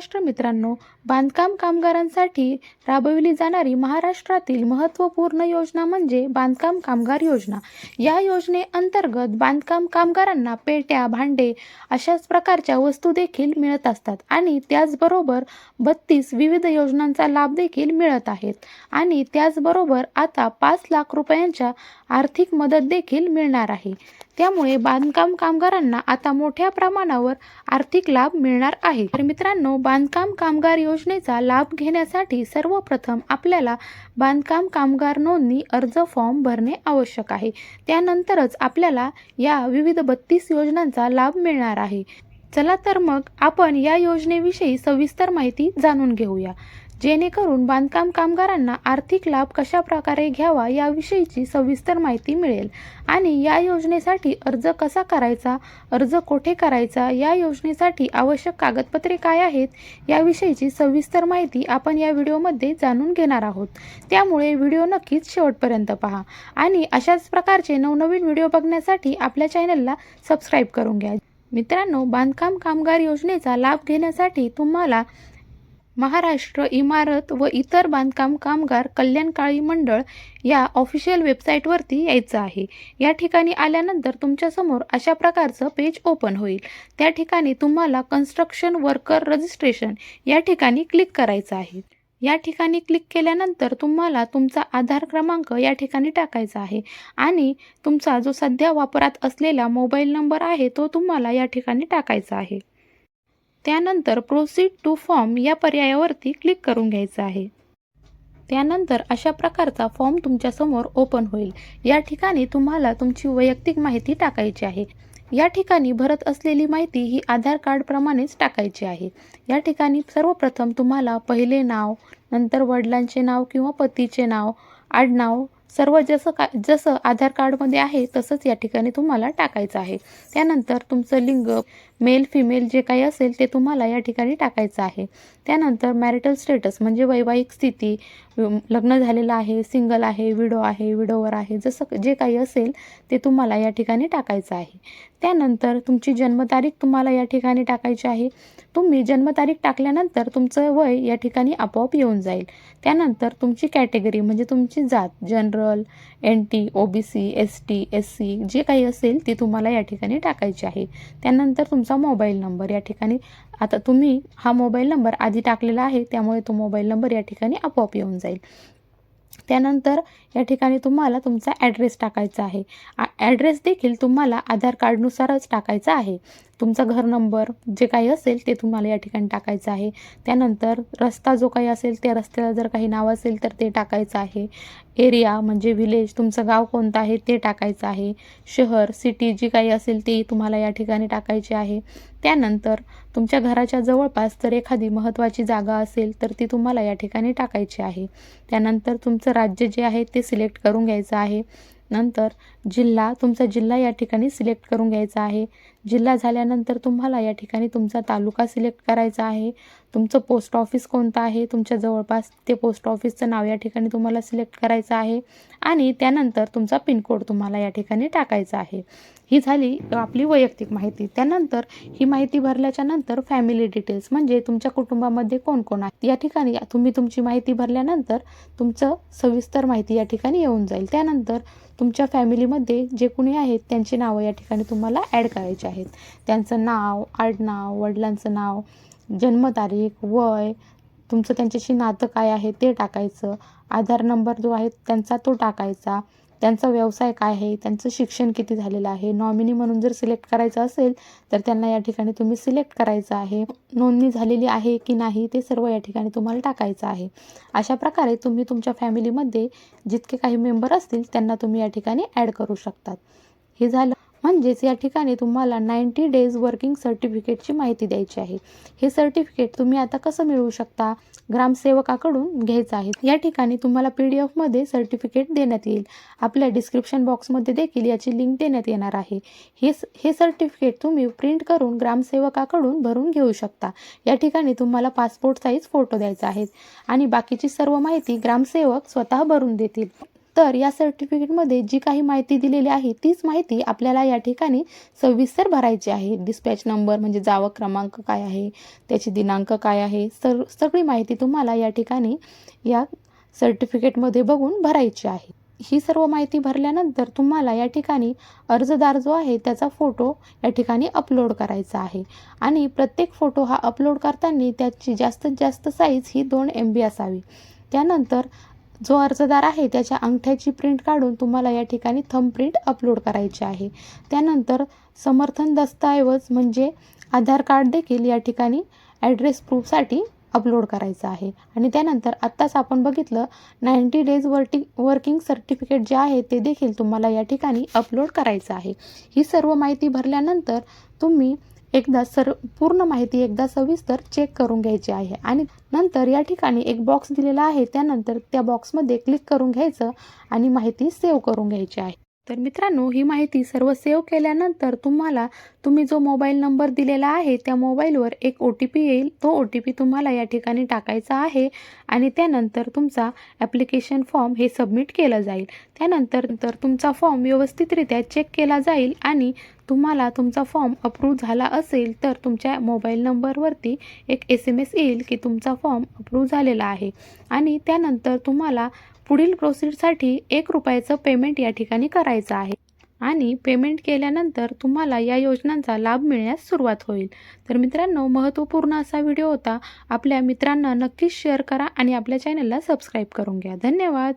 महाराष्ट्र मित्रांनो बांधकाम कामगारांसाठी राबविली जाणारी महाराष्ट्रातील महत्त्वपूर्ण योजना म्हणजे बांधकाम कामगार योजना. या योजनेअंतर्गत बांधकाम कामगारांना पेट्या भांडे अशाच प्रकारच्या वस्तू देखील मिळत असतात आणि त्याचबरोबर बत्तीस विविध योजनांचा लाभ देखील मिळत आहेत. आणि त्याचबरोबर आता पाच लाख रुपयांच्या आर्थिक मदत देखील मिळणार आहे. त्यामुळे बांधकाम कामगारांना आता मोठ्या प्रमाणावर आर्थिक लाभ मिळणार आहे. तर मित्रांनो बांधकाम कामगार योजनेचा लाभ घेण्यासाठी सर्वप्रथम आपल्याला बांधकाम कामगार नोंदणी अर्ज फॉर्म भरणे आवश्यक आहे. त्यानंतरच आपल्याला या विविध बत्तीस योजनांचा लाभ मिळणार आहे. चला तर मग आपण या योजनेविषयी सविस्तर माहिती जाणून घेऊया. जेणेकरून बांधकाम कामगारांना आर्थिक लाभ कशा प्रकारे घ्यावा याविषयीची सविस्तर माहिती मिळेल. आणि या योजनेसाठी अर्ज कसा करायचा अर्ज कोठे करायचा या योजनेसाठी आवश्यक कागदपत्रे काय आहेत याविषयीची सविस्तर माहिती आपण या व्हिडिओमध्ये जाणून घेणार आहोत. त्यामुळे व्हिडिओ नक्कीच शेवटपर्यंत पहा. आणि अशाच प्रकारचे नवनवीन व्हिडिओ बघण्यासाठी आपल्या चॅनलला सबस्क्राईब करून घ्या. मित्रांनो बांधकाम कामगार योजनेचा लाभ घेण्यासाठी तुम्हाला महाराष्ट्र इमारत व इतर बांधकाम कामगार कल्याणकाळी मंडळ या ऑफिशियल वेबसाईटवरती यायचं आहे. या ठिकाणी आल्यानंतर तुमच्यासमोर अशा प्रकारचं पेज ओपन होईल. त्या ठिकाणी तुम्हाला कन्स्ट्रक्शन वर्कर रजिस्ट्रेशन या ठिकाणी क्लिक करायचं आहे. या ठिकाणी क्लिक केल्यानंतर तुम्हाला तुमचा आधार क्रमांक या ठिकाणी टाकायचा आहे आणि तुमचा जो सध्या वापरात असलेला मोबाईल नंबर आहे तो तुम्हाला या ठिकाणी टाकायचा आहे. त्यानंतर प्रोसीड टू फॉर्म या पर्यायावरती क्लिक करून घ्यायचं आहे. त्यानंतर अशा प्रकारचा फॉर्म तुमच्यासमोर ओपन होईल. या ठिकाणी तुम्हाला तुमची वैयक्तिक माहिती टाकायची आहे. या ठिकाणी भरत असलेली माहिती ही आधार कार्डप्रमाणेच टाकायची आहे. या ठिकाणी सर्वप्रथम तुम्हाला पहिले नाव नंतर वडिलांचे नाव किंवा पतीचे नाव आडनाव सर्व जसं का जसं आधार कार्डमध्ये आहे तसंच या ठिकाणी तुम्हाला टाकायचं आहे. त्यानंतर तुमचं लिंग मेल फिमेल जे काही असेल ते तुम्हाला या ठिकाणी टाकायचं आहे. त्यानंतर मॅरिटल स्टेटस म्हणजे वैवाहिक स्थिती लग्न झालेलं आहे सिंगल आहे विडो आहे विडोवर आहे जसं जे काही असेल ते तुम्हाला या ठिकाणी टाकायचं आहे. त्यानंतर तुमची जन्मतारीख तुम्हाला या ठिकाणी टाकायची आहे. तुम्ही जन्मतारीख टाकल्यानंतर तुमचं वय या ठिकाणी आपोआप येऊन जाईल. त्यानंतर तुमची कॅटेगरी म्हणजे तुमची जात general N T O B C S T S C जे काही असेल ती तुम्हाला या ठिकाणी टाकायची आहे. त्यानंतर तुमचं मोबाईल नंबर या ठिकाणी आता तुम्ही हा मोबाईल नंबर आधी टाकलेला आहे त्यामुळे तो मोबाईल नंबर या ठिकाणी आपोआप येऊन जाईल. त्यानंतर या ठिकाणी तुम्हाला तुमचा ॲड्रेस टाकायचा आहे. ॲड्रेस देखील तुम्हाला आधार कार्डनुसारच टाकायचा आहे. तुमचा घर नंबर जे काही असेल ते तुम्हाला या ठिकाणी टाकायचं आहे. त्यानंतर रस्ता जो काही असेल त्या रस्त्याला जर काही नाव असेल तर ते टाकायचं आहे. एरिया म्हणजे विलेज तुमचं गाव कोणतं आहे ते टाकायचं आहे. शहर सिटी जी काही असेल ती तुम्हाला या ठिकाणी टाकायची आहे. त्यानंतर तुमच्या घराच्या जवळपास जर एखादी महत्त्वाची जागा असेल तर ती तुम्हाला या ठिकाणी टाकायची आहे. त्यानंतर तुमचं राज्य जे आहे ते सिलेक्ट करून घ्यायचं आहे. नंतर जिल्हा तुमचा जिल्हा या ठिकाणी सिलेक्ट करून घ्यायचा आहे. जिल्हा झाल्यानंतर तुम्हाला या ठिकाणी तुमचा तालुका सिलेक्ट करायचा आहे. तुमचं पोस्ट ऑफिस कोणतं आहे? तुमच्या जवळपास ते पोस्ट ऑफिसचं नाव या ठिकाणी तुम्हाला सिलेक्ट करायचं आहे. आणि त्यानंतर तुमचा पिनकोड तुम्हाला या ठिकाणी टाकायचा आहे. ही झाली आपली वैयक्तिक माहिती. त्यानंतर ही माहिती भरल्याच्या नंतर फॅमिली डिटेल्स म्हणजे तुमच्या कुटुंबामध्ये कोण कोण आहे? या ठिकाणी तुम्ही तुमची माहिती भरल्यानंतर तुमचं सविस्तर माहिती या ठिकाणी येऊन जाईल. त्यानंतर तुमच्या फॅमिलीमध्ये जे कुणी आहेत त्यांची नावं या ठिकाणी तुम्हाला ॲड करायची आहेत. त्यांचं नाव आडनाव वडिलांचं नाव जन्मतारीख वय तुमचं त्यांच्याशी नातं काय आहे ते टाकायचं. आधार नंबर जो आहे त्यांचा तो टाकायचा. त्यांचा व्यवसाय काय आहे त्यांचं शिक्षण किती झालेलं आहे. नॉमिनी म्हणून जर सिलेक्ट करायचं असेल तर त्यांना या ठिकाणी तुम्ही सिलेक्ट करायचं आहे. नोंदणी झालेली आहे की नाही ते सर्व या ठिकाणी तुम्हाला टाकायचं आहे. अशा प्रकारे तुम्ही तुमच्या फॅमिलीमध्ये जितके काही मेंबर असतील त्यांना तुम्ही या ठिकाणी ॲड करू शकतात. हे झालं. म्हणजेच या ठिकाणी तुम्हाला नाईंटी डेज वर्किंग सर्टिफिकेटची माहिती द्यायची आहे. हे सर्टिफिकेट तुम्ही आता कसं मिळवू शकता? ग्रामसेवकाकडून घ्यायचं आहे. या ठिकाणी तुम्हाला पी डी एफमध्ये सर्टिफिकेट देण्यात येईल. आपल्या डिस्क्रिप्शन बॉक्समध्ये देखील याची लिंक देण्यात येणार आहे. हे हे सर्टिफिकेट तुम्ही प्रिंट करून ग्रामसेवकाकडून भरून घेऊ शकता. या ठिकाणी तुम्हाला पासपोर्ट साईज फोटो द्यायचा आहे आणि बाकीची सर्व माहिती ग्रामसेवक स्वतः भरून देतील. तर या सर्टिफिकेटमध्ये जी काही माहिती दिलेली आहे तीच माहिती आपल्याला या ठिकाणी सविस्तर भरायची आहे. डिस्पॅच नंबर म्हणजे जावं क्रमांक काय आहे त्याची दिनांक काय आहे सर सगळी माहिती तुम्हाला या ठिकाणी या सर्टिफिकेटमध्ये बघून भरायची आहे. ही सर्व माहिती भरल्यानंतर तुम्हाला या ठिकाणी अर्जदार जो आहे त्याचा फोटो या ठिकाणी अपलोड करायचा आहे. आणि प्रत्येक फोटो हा अपलोड करताना त्याची जास्तीत जास्त साईज ही दोन एम बी असावी. त्यानंतर जो अर्जदार आहे त्याच्या अंगठ्याची प्रिंट काढून तुम्हाला या ठिकाणी थंब प्रिंट अपलोड करायची आहे. त्यानंतर समर्थन दस्तऐवज म्हणजे आधार कार्ड देखील या ठिकाणी ॲड्रेस प्रूफसाठी अपलोड करायचं आहे. आणि त्यानंतर आत्ताच आपण बघितलं नाईंटी डेज वर्टिंग वर्किंग सर्टिफिकेट जे आहे ते देखील तुम्हाला या ठिकाणी अपलोड करायचं आहे. ही सर्व माहिती भरल्यानंतर तुम्ही एकदा सर पूर्ण माहिती एकदा सविस्तर चेक करून घ्यायची आहे. आणि नंतर या ठिकाणी एक बॉक्स दिलेला आहे. त्यानंतर त्या बॉक्समध्ये क्लिक करून घ्यायचं आणि माहिती सेव्ह करून घ्यायची आहे. तर मित्रांनो ही माहिती सर्व सेव्ह केल्यानंतर तुम्हाला तुम्ही जो मोबाईल नंबर दिलेला आहे त्या मोबाईलवर एक ओ टी पी येईल. तो ओ टी पी तुम्हाला या ठिकाणी टाकायचा आहे आणि त्यानंतर तुमचा ॲप्लिकेशन फॉर्म हे सबमिट केलं जाईल. त्यानंतर तर तुमचा फॉर्म व्यवस्थितरित्या चेक केला जाईल आणि तुम्हाला तुमचा फॉर्म अप्रूव्ह झाला असेल तर तुमच्या मोबाईल नंबरवरती एक एस एम एस येईल की तुमचा फॉर्म अप्रूव्ह झालेला आहे. आणि त्यानंतर तुम्हाला पुढील प्रोसिडसाठी एक रुपयाचं पेमेंट या ठिकाणी करायचं आहे. आणि पेमेंट केल्यानंतर तुम्हाला या योजनांचा लाभ मिळण्यास सुरुवात होईल. तर मित्रांनो महत्त्वपूर्ण असा व्हिडिओ होता. आपल्या मित्रांना नक्कीच शेअर करा आणि आपल्या चॅनलला सबस्क्राईब करून घ्या. धन्यवाद!